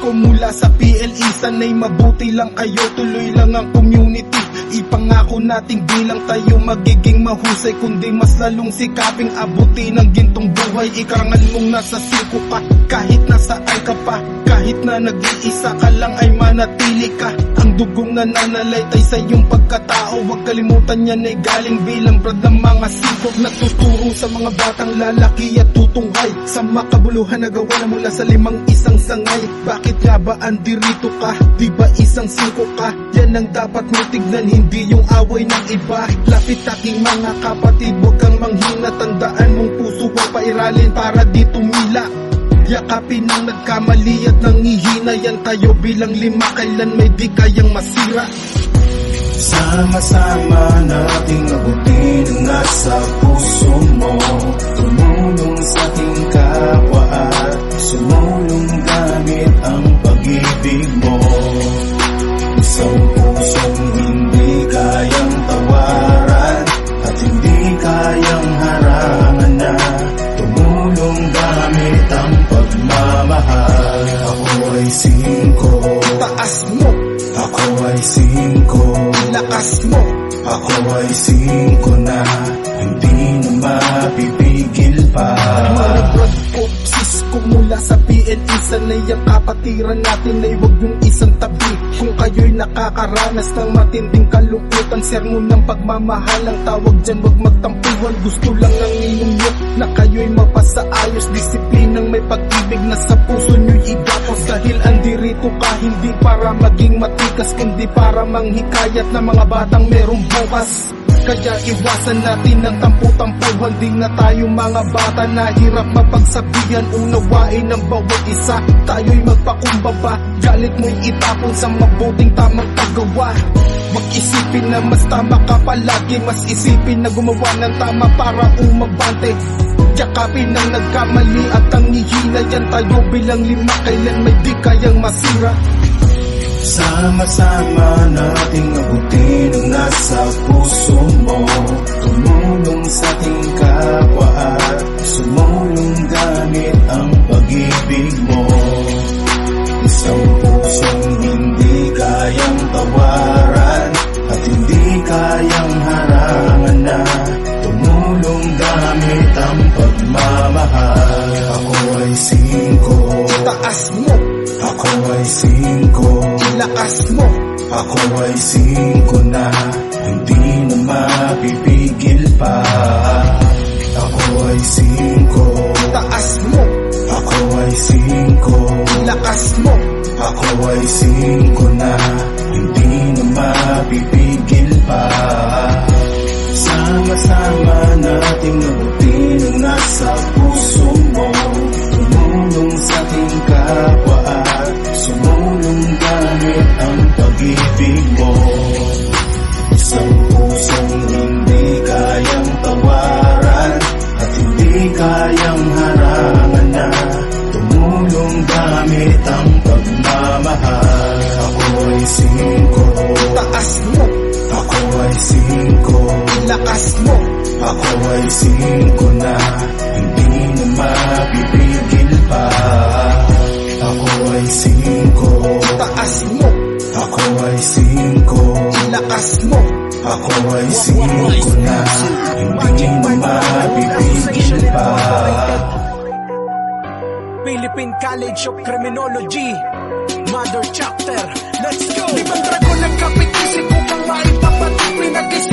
ko mula sa PLE Sana'y mabuti lang kayo, tuloy lang ang community Ipangako nating bilang tayo magiging mahusay Kundi mas lalong sikaping abuti ng gintong buhay Ikarangal mong nasa siko ka Kahit nasa ay ka pa Kahit na nag-iisa ka lang ay manatili ka Ang dugong nananalaytay sa iyong pagkatao Huwag kalimutan yan ay galing bilang brad ng mga sikop Nagtuturo sa mga batang lalaki at tutunghay Sa makabuluhan na gawa na mula sa limang isang sangay Bakit nga ba andirito ka? Di ba isang siko ka? Yan ang dapat mo tignan, hindi yung away ng iba. Lapit aking mga kapatid, huwag kang manghina Tandaan mong puso ang pairalin para di tumila. Yakapin ang nagkamali at nangihina. Yan tayo bilang lima, kailan may di kayang masira? Sama-sama nating abutin ang nasa puso mo. Tumulong sa ating ay singko. Lakas mo. Ako ay singko na Hindi na mapipigil pa. Brad ko, sis ko mula sa PNE Sanay ang kapatiran natin ay huwag yung isang tabi. Kung kayo'y nakakaranas ng matinding kalungkutan Sermon ng pagmamahal ang tawag dyan Huwag magtampuhan, gusto lang ng ninyo Na kayo'y mapasaayos. Disiplinang may pag-ibig na sa puso nyo'y para maging matikas Kundi para manghikayat na mga batang merong bukas. Kaya iwasan natin ang tampu-tampuhan Di na tayo mga bata na hirap mapagsabihan. Unawain ng bawat isa Tayo'y magpakumbaba. Galit mo'y itapon sa mabuting tamang paggawa. Huwag isipin na mas tama ka palagi Mas isipin na gumawa ng tama para umabante. Yakapin ang nagkamali at ang hihina Yan tayo bilang lima Kailan may di kayang masira Sama-sama nating abutin ang nasa puso mo. Tumulong sa ating kapwa at sumulong gamit ang pag-ibig mo. Isang pusong hindi kayang tawaran At hindi kayang harangan na Tumulong gamit ang pagmamahal. Ako ay singko. Taas mo, Ako ay singko lakas mo. Ako ay singko na Hindi na mapipigil pa. Ako ay singko Taas mo, Ako ay singko lakas mo. Ako ay singko na Hindi na mapipigil pa. Sama-sama nating abutin gamit ang pagmamahal Ako ay singko Taas mo, Ako ay singko lakas mo Ako ay singko na Hindi na mapipigil pa Ako ay singko Taas mo, Ako ay singko lakas mo Ako ay singko na Hindi na mapipigil pa Philippine College of Criminology Mother Chapter Let's go! Limang dragon nagkapit isip upang maipapatid Pinag-isa